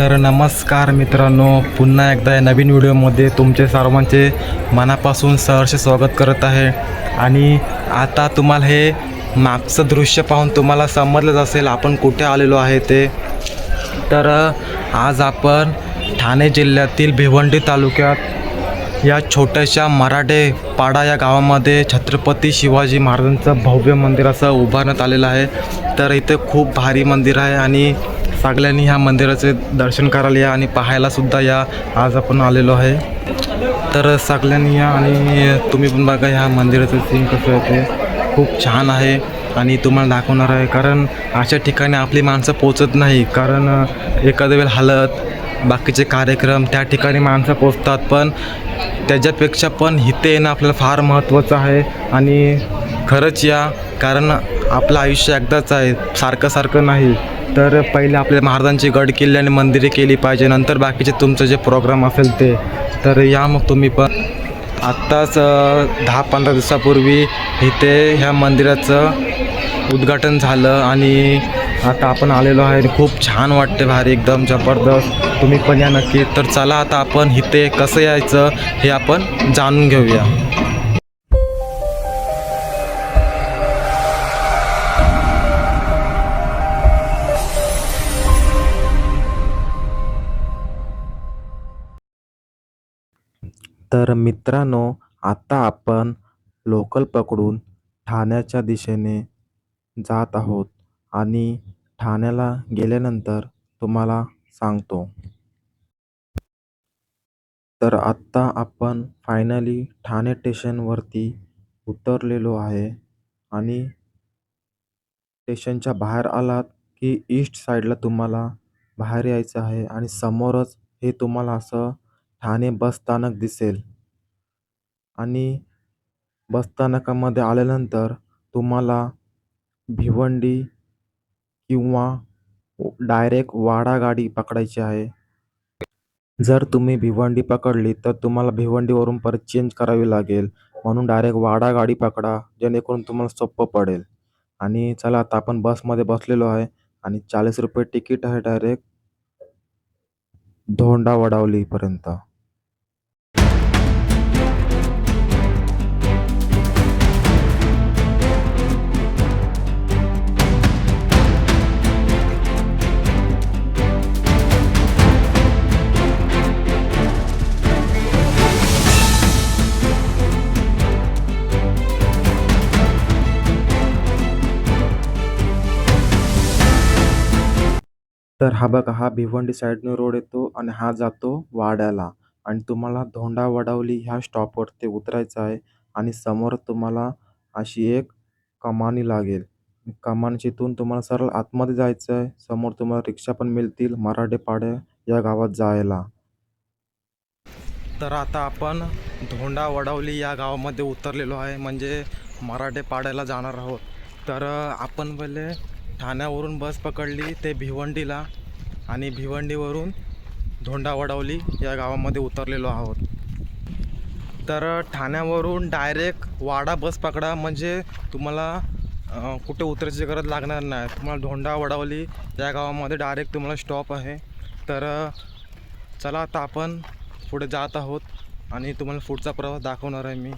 तर नमस्कार मित्रांनो पुन्हा एकदा या नवीन व्हिडिओमध्ये तुमचे सर्वांचे मनापासून सहर्ष स्वागत करत आहे. आणि आता तुम्हाला हे मागचं दृश्य पाहून तुम्हाला समजलंच असेल आपण कुठे आलेलो आहे ते. तर आज आपण ठाणे जिल्ह्यातील भिवंडी तालुक्यात या छोट्याशा मराठे पाडा या गावामध्ये छत्रपती शिवाजी महाराजांचं भव्य मंदिर असं उभारण्यात आलेलं आहे. तर इथे खूप भारी मंदिर आहे आणि सगळ्यांनी ह्या मंदिराचे दर्शन करायला या आणि पाहायलासुद्धा या. आज आपण आलेलो आहे. तर सगळ्यांनी या आणि तुम्ही पण बघा ह्या मंदिराचं सीन कसं आहे ते. खूप छान आहे आणि तुम्हाला दाखवणार आहे. कारण अशा ठिकाणी आपली माणसं पोचत नाही. कारण एखाद्या वेळ हलत बाकीचे कार्यक्रम त्या ठिकाणी माणसं पोचतात पण त्याच्यापेक्षा पण इथे येणं आपल्याला फार महत्त्वाचं आहे. आणि खरंच या कारण आपलं आयुष्य एकदाच आहे. सारखं सारखं नाही. तर पहिले आपल्या महाराजांची गड किल्ले आणि मंदिरे केली पाहिजे. नंतर बाकीचे तुमचं जे प्रोग्राम असेल ते. तर या मग तुम्ही पण. आत्ताच दहा पंधरा दिवसापूर्वी इथे ह्या मंदिराचं उद्घाटन झालं आणि आता आपण आलेलो आहे आणि खूप छान वाटते भारी एकदम जबरदस्त. तुम्ही पण या नक्की. तर चला आता आपण इथे कसं यायचं हे आपण जाणून घेऊया. तर मित्रांनो आता आपण लोकल पकडून ठाण्याच्या दिशेने जात आहोत आणि ठाण्याला गेल्यानंतर तुम्हाला सांगतो. तर आत्ता आपण फायनली ठाणे स्टेशनवरती उतरलेलो आहे आणि स्टेशनच्या बाहेर आलात की ईस्ट साईडला तुम्हाला बाहेर यायचं आहे आणि समोरच हे तुम्हाला असं ठाणे बसस्थानक दिसेल. आणि बस स्थानकामध्ये आल्यानंतर तुम्हाला भिवंडी किंवा डायरेक्ट वाडा गाडी पकडायची आहे. जर तुम्ही भिवंडी पकडली तर तुम्हाला भिवंडीवरून परत चेंज करावी लागेल. म्हणून डायरेक्ट वाडा गाडी पकडा जेणेकरून तुम्हाला सोपं पडेल. आणि चला आता आपण बसमध्ये बसलेलो आहे आणि चाळीस रुपये तिकीट आहे डायरेक्ट धोंडा वडावलीपर्यंत. तर हा बघा हा भिवंडी साईडने रोड येतो आणि हा जातो वाड्याला. आणि तुम्हाला धोंडा वडावली ह्या स्टॉपवरती उतरायचं आहे आणि समोर तुम्हाला अशी एक कमानी लागेल. कमानीच्या इथून तुम्हाला सरळ आतमध्ये जायचं आहे. समोर तुम्हाला रिक्षा पण मिळतील मराठे पाड्या या गावात जायला. तर आता आपण धोंडा वडावली या गावामध्ये उतरलेलो आहे. म्हणजे मराठे पाड्याला जाणार आहोत. तर आपण पहिले ठाण्यावरून बस पकडली ते भिवंडीला आणि भिवंडीवरून धोंडा वडावली या गावामध्ये उतरलेलो आहोत. तर ठाण्यावरून डायरेक्ट वाडा बस पकडा म्हणजे तुम्हाला कुठे उतरायची गरज लागणार नाही. तुम्हाला धोंडा वडावली या गावामध्ये डायरेक्ट तुम्हाला स्टॉप आहे. तर चला आता आपण पुढे जात आहोत आणि तुम्हाला पुढचा प्रवास दाखवणार आहे मी.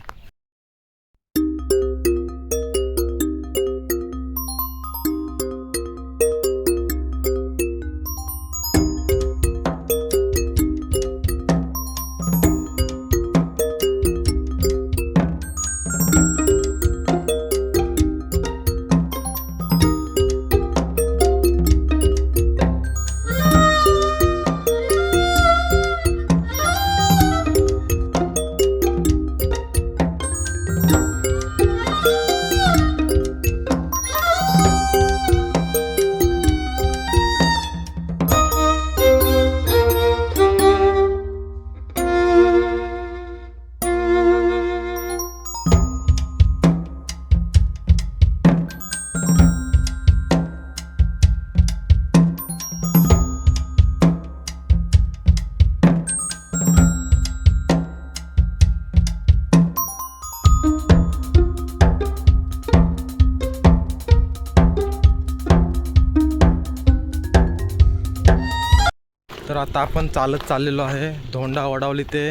तर आता आपण चालत चाललेलो आहे. धोंडा वडावली ते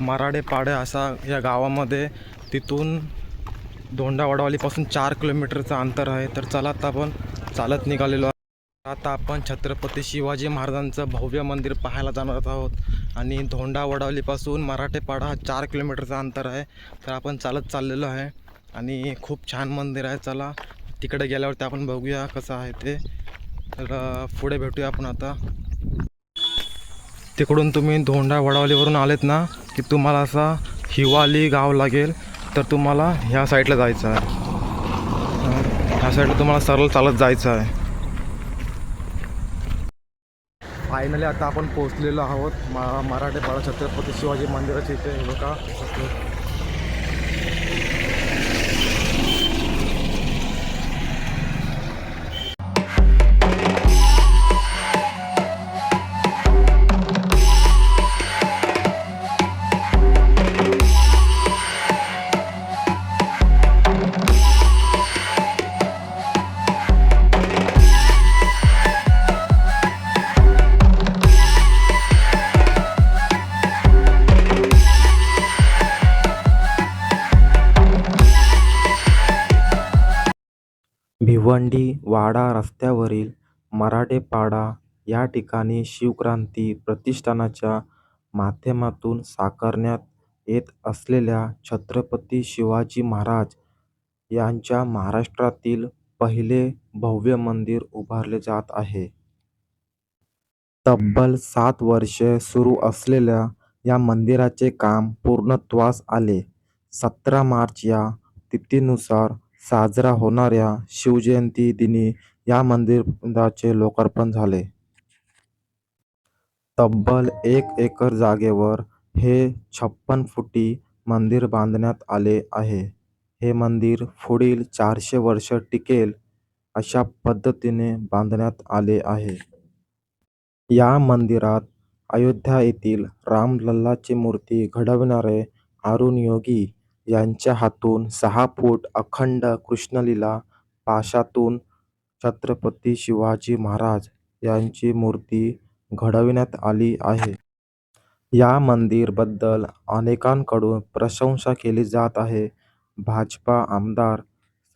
मराडे पाडे असा या गावामध्ये. तिथून धोंडा वडावलीपासून चार किलोमीटरचं अंतर आहे. तर चला आता आपण चालत निघालेलो आहे. आता आपण छत्रपती शिवाजी महाराजांचं भव्य मंदिर पाहायला जाणार आहोत. आणि धोंडा वडावलीपासून मराठेपाडा हा चार किलोमीटरचं अंतर आहे. तर आपण चालत चाललेलो आहे. आणि खूप छान मंदिर आहे. चला तिकडे गेल्यावरती आपण बघूया कसं आहे ते. तर पुढे भेटूया आपण आता. तिकडून तुम्ही धोंडा वडावलीवरून आलेत ना की तुम्हाला असा हिवाली गाव लागेल तर तुम्हाला ह्या साईडला जायचं आहे. ह्या साईडला तुम्हाला सरळ चालत जायचं आहे. फायनली आता आपण पोहोचलेलो आहोत मा बाळा छत्रपती शिवाजी मंदिराच्या इथे. हे बघा भिवंडी वाडा रस्त्यावरील मराठेपाडा या ठिकाणी शिवक्रांती प्रतिष्ठानाच्या माध्यमातून साकारण्यात येत असलेल्या छत्रपती शिवाजी महाराज यांच्या महाराष्ट्रातील पहिले भव्य मंदिर उभारले जात आहे. तब्बल सात वर्षे सुरू असलेल्या या मंदिराचे काम पूर्णत्वास आले. सतरा मार्च या तिथीनुसार साजरा होणाऱ्या शिवजयंती दिनी या मंदिराचे लोकार्पण झाले. तब्बल एक एकर जागेवर हे छप्पन फुटी मंदिर बांधण्यात आले आहे. हे मंदिर पुढील चारशे वर्ष टिकेल अशा पद्धतीने बांधण्यात आले आहे. या मंदिरात अयोध्या येथील रामलल्लाची मूर्ती घडवणारे अरुण योगी यांच्या हातून सहा फूट अखंड कृष्णलीला पाशातून छत्रपती शिवाजी महाराज यांची मूर्ती घडविण्यात आली आहे. या मंदिरबद्दल अनेकांकडून प्रशंसा केली जात आहे. भाजपा आमदार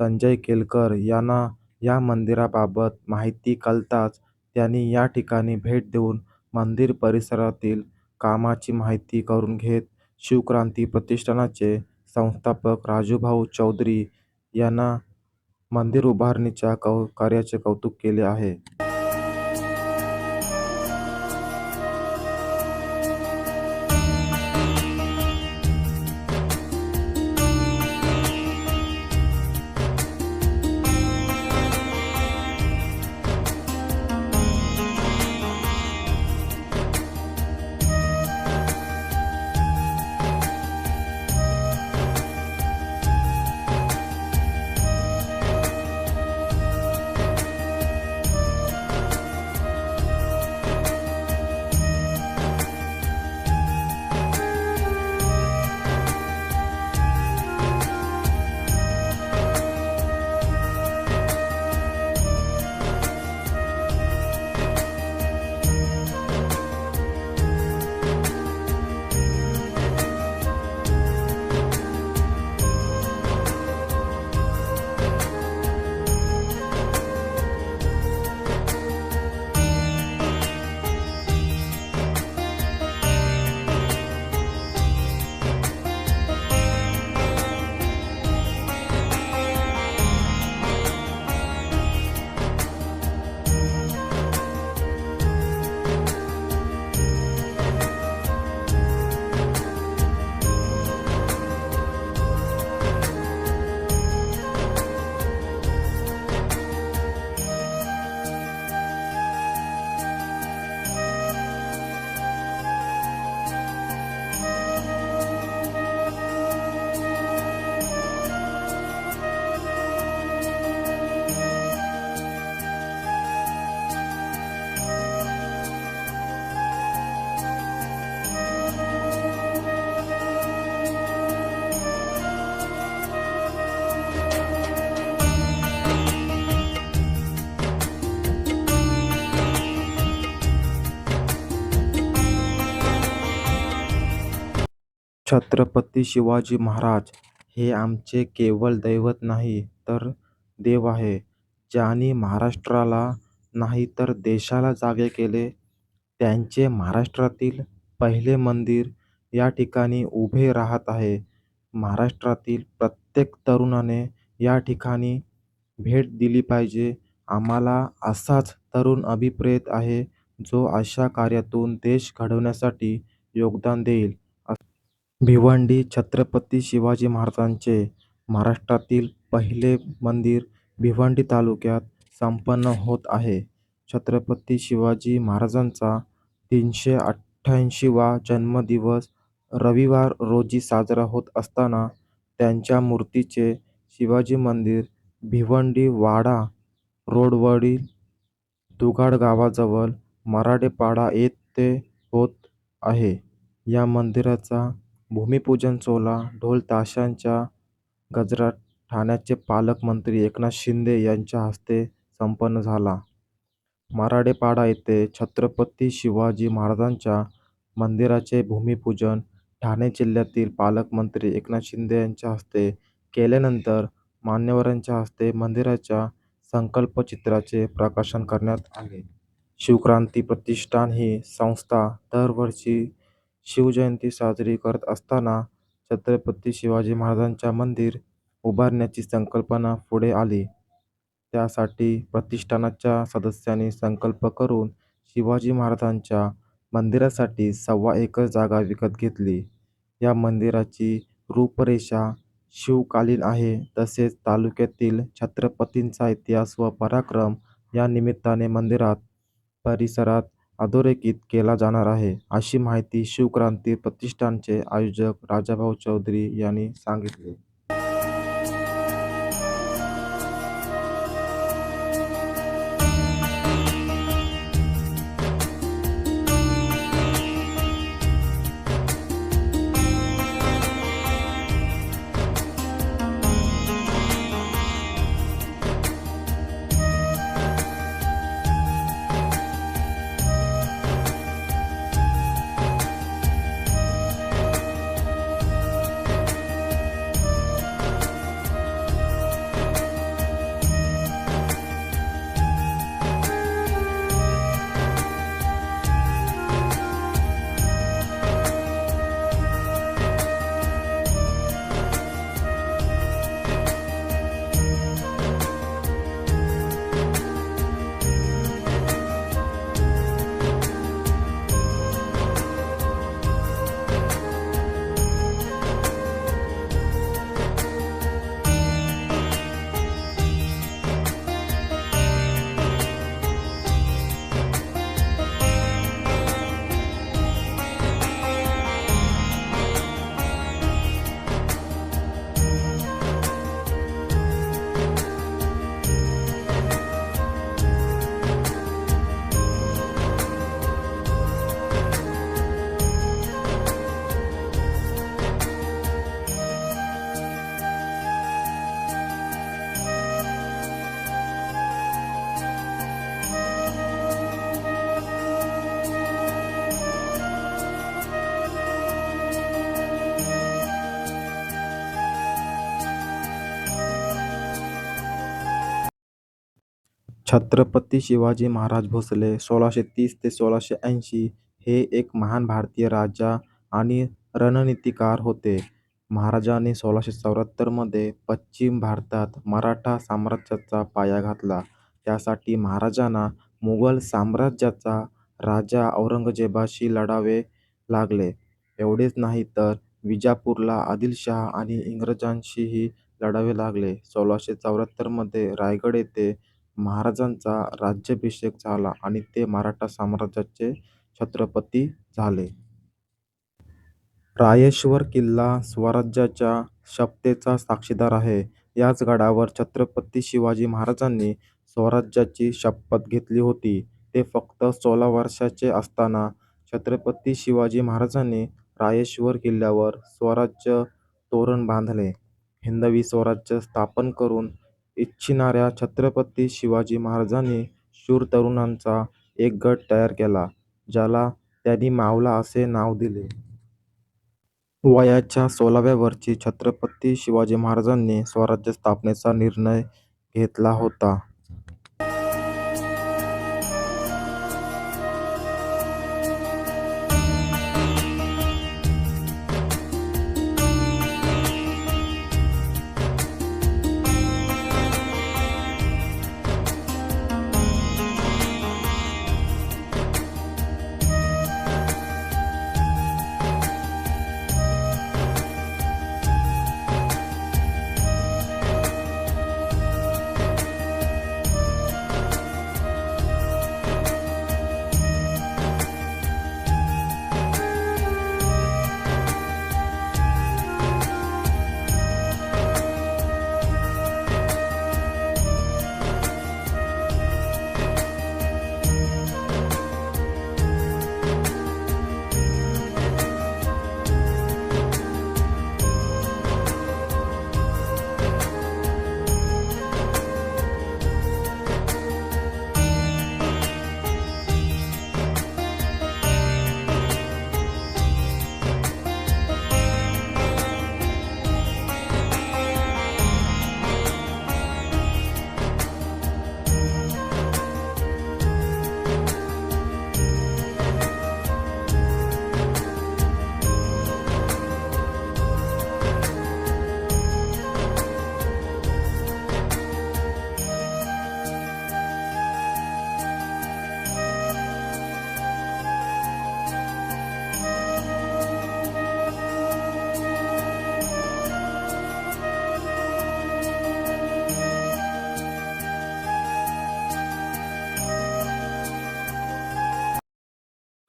संजय केलकर यांना या मंदिराबाबत माहिती कळताच त्यांनी या ठिकाणी भेट देऊन मंदिर परिसरातील कामाची माहिती करून घेत शिवक्रांती प्रतिष्ठानाचे संस्थापक राजूभाऊ चौधरी यांना मंदिर उभारणीच्या कौ कार्याचे कौतुक केले आहे. छत्रपती शिवाजी महाराज हे आमचे केवळ दैवत नाही तर देव आहे. ज्यांनी महाराष्ट्राला नाही तर देशाला जागे केले त्यांचे महाराष्ट्रातील पहिले मंदिर या ठिकाणी उभे राहत आहे. महाराष्ट्रातील प्रत्येक तरुणाने या ठिकाणी भेट दिली पाहिजे. आम्हाला असाच तरुण अभिप्रेत आहे जो अशा कार्यातून देश घडवण्यासाठी योगदान देईल. भिवंडी छत्रपती शिवाजी महाराजांचे महाराष्ट्रातील पहिले मंदिर भिवंडी तालुक्यात संपन्न होत आहे. छत्रपती शिवाजी महाराजांचा तीनशे अठ्ठ्याऐंशीवा जन्मदिवस रविवार रोजी साजरा होत असताना त्यांच्या मूर्तीचे शिवाजी मंदिर भिवंडी वाडा रोडवरील दुगाड गावाजवळ मराठेपाडा येथे होत आहे. या मंदिराचा भूमिपूजन सोहळा ढोल ताशांच्या गजरात ठाण्याचे पालकमंत्री एकनाथ शिंदे यांच्या हस्ते संपन्न झाला. मराठेपाडा येथे छत्रपती शिवाजी महाराजांच्या मंदिराचे भूमिपूजन ठाणे जिल्ह्यातील पालकमंत्री एकनाथ शिंदे यांच्या हस्ते केल्यानंतर मान्यवरांच्या हस्ते मंदिराच्या संकल्पचित्राचे प्रकाशन करण्यात आले. शिवक्रांती प्रतिष्ठान ही संस्था दरवर्षी शिवजयंती साजरी करत असताना छत्रपती शिवाजी महाराजांच्या मंदिर उभारण्याची संकल्पना पुढे आली. त्यासाठी प्रतिष्ठानाच्या सदस्यांनी संकल्प करून शिवाजी महाराजांच्या मंदिरासाठी सव्वा एकर जागा विकत घेतली. या मंदिराची रूपरेषा शिवकालीन आहे. तसेच तालुक्यातील छत्रपतींचा इतिहास व पराक्रम या निमित्ताने मंदिरात परिसरात अधोरेखित केला जाणार आहे. अशी माहिती शिवक्रांती प्रतिष्ठानचे आयोजक राजाभाऊ चौधरी यांनी सांगितले. छत्रपती शिवाजी महाराज भोसले सोळाशे तीस ते सोळाशे ऐंशी हे एक महान भारतीय राजा आणि रणनीतिकार होते. महाराजांनी सोळाशे चौऱ्याहत्तरमध्ये पश्चिम भारतात मराठा साम्राज्याचा पाया घातला. त्यासाठी महाराजांना मुघल साम्राज्याचा राजा औरंगजेबाशी लढावे लागले. एवढेच नाही तर विजापूरला आदिलशाह आणि इंग्रजांशीही लढावे लागले. सोळाशे चौऱ्याहत्तरमध्ये रायगड येथे महाराजांचा राज्याभिषेक झाला आणि ते मराठा साम्राज्याचे छत्रपती झाले. रायेश्वर किल्ला स्वराज्याच्या शपथेचा साक्षीदार आहे. याच गडावर छत्रपती शिवाजी महाराजांनी स्वराज्याची शपथ घेतली होती. ते फक्त सोळा वर्षांचे असताना छत्रपती शिवाजी महाराजांनी रायेश्वर किल्ल्यावर स्वराज्य तोरण बांधले. हिंदवी स्वराज्य स्थापन करून इच्छिणाऱ्या छत्रपती शिवाजी महाराजांनी शूर तरुणांचा एक गट तयार केला, ज्याला त्यांनी मावला असे नाव दिले. वयाच्या सोळाव्या वर्षी छत्रपती शिवाजी महाराजांनी स्वराज्य स्थापनेचा निर्णय घेतला होता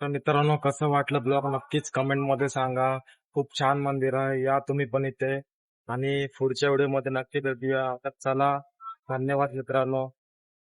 तर मित्रांनो कसं वाटलं ब्लॉग नक्कीच कमेंटमध्ये सांगा. खूप छान मंदिर आहे. या तुम्ही पण इथे. आणि पुढच्या व्हिडिओमध्ये नक्की भेटूया. तर चला धन्यवाद मित्रांनो.